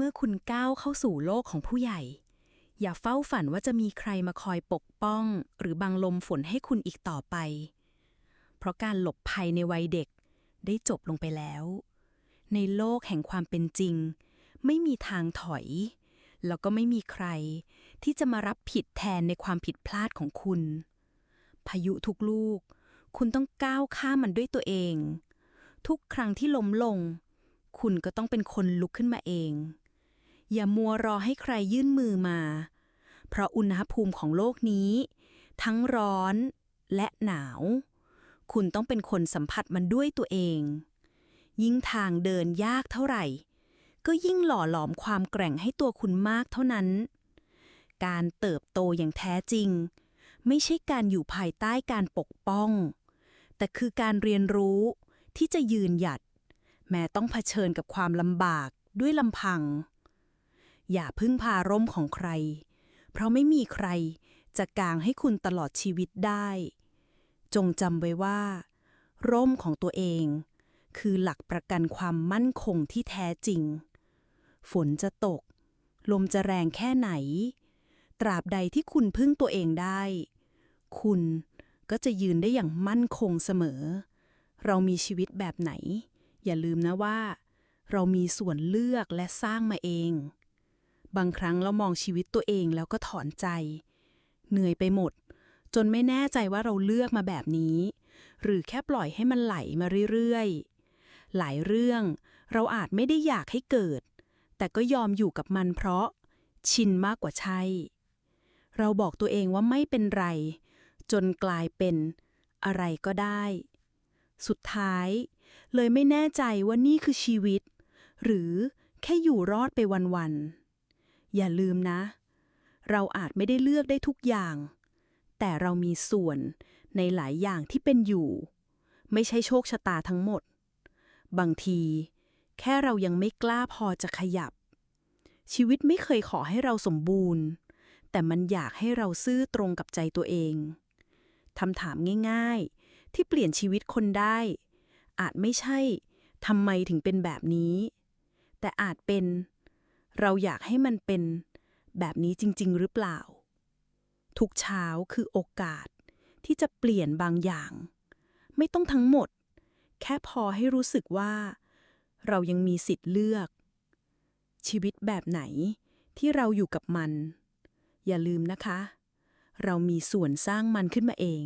เมื่อคุณก้าวเข้าสู่โลกของผู้ใหญ่ อย่าเฝ้าฝันว่าจะมีใครมาคอยปกป้อง หรือบังลมฝนให้คุณอีกต่อไป เพราะการหลบภัยในวัยเด็กได้จบลงไปแล้ว ในโลกแห่งความเป็นจริง ไม่มีทางถอย แล้วก็ไม่มีใคร ที่จะมารับผิดแทนในความผิดพลาดของคุณ พายุทุกลูก คุณต้องก้าวข้ามมันด้วยตัวเอง ทุกครั้งที่ล้มลง คุณก็ต้องเป็นคนลุกขึ้นมาเอง อย่ามัวรอให้ใครยื่นมือมา เพราะอุณหภูมิของโลกนี้ ทั้งร้อนและหนาว คุณต้องเป็นคนสัมผัสมันด้วยตัวเอง ยิ่งทางเดินยากเท่าไหร่ ก็ยิ่งหล่อหลอมความแกร่งให้ตัวคุณมากเท่านั้น การเติบโตอย่างแท้จริง ไม่ใช่การอยู่ภายใต้การปกป้อง แต่คือการเรียนรู้ที่จะยืนหยัด แม้ต้องเผชิญกับความลำบากด้วยลำพัง อย่าพึ่งพาร่มของใคร เพราะไม่มีใครจะกางให้คุณตลอดชีวิตได้ จงจำไว้ว่า ร่มของตัวเอง คือหลักประกันความมั่นคงที่แท้จริง ฝนจะตก ลมจะแรงแค่ไหน ตราบใดที่คุณพึ่งตัวเองได้ คุณก็จะยืนได้อย่างมั่นคงเสมอ เรามีชีวิตแบบไหน อย่าลืมนะว่า เรามีส่วนเลือกและสร้างมาเอง บางครั้งเรามองชีวิตตัวเองแล้วก็ถอนใจ เหนื่อยไปหมด จนไม่แน่ใจว่าเราเลือกมาแบบนี้ หรือแค่ปล่อยให้มันไหลมาเรื่อยๆ หลายเรื่องเราอาจไม่ได้อยากให้เกิด แต่ก็ยอมอยู่กับมันเพราะ ชินมากกว่าใช่ เราบอกตัวเองว่าไม่เป็นไร จนกลายเป็นอะไรก็ได้ สุดท้าย เลยไม่แน่ใจว่านี่คือชีวิต หรือแค่อยู่รอดไปวันๆ อย่าลืมนะ เราอาจไม่ได้เลือกได้ทุกอย่าง แต่เรามีส่วนในหลายอย่างที่เป็นอยู่ ไม่ใช่โชคชะตาทั้งหมด บางที แค่เรายังไม่กล้าพอจะขยับ ชีวิตไม่เคยขอให้เราสมบูรณ์ แต่มันอยากให้เราซื่อตรงกับใจตัวเองคำถามง่าย ๆ ที่เปลี่ยนชีวิตคนได้ อาจไม่ใช่ทำไมถึงเป็นแบบนี้ แต่อาจเป็น เราอยากให้มันเป็นแบบนี้จริง ๆ หรือเปล่า ทุกเช้าคือโอกาสที่จะเปลี่ยนบางอย่าง ไม่ต้องทั้งหมด แค่พอให้รู้สึกว่า เรายังมีสิทธิ์เลือก ชีวิตแบบไหนที่เราอยู่กับมัน อย่าลืมนะคะ เรามีส่วนสร้างมันขึ้นมาเอง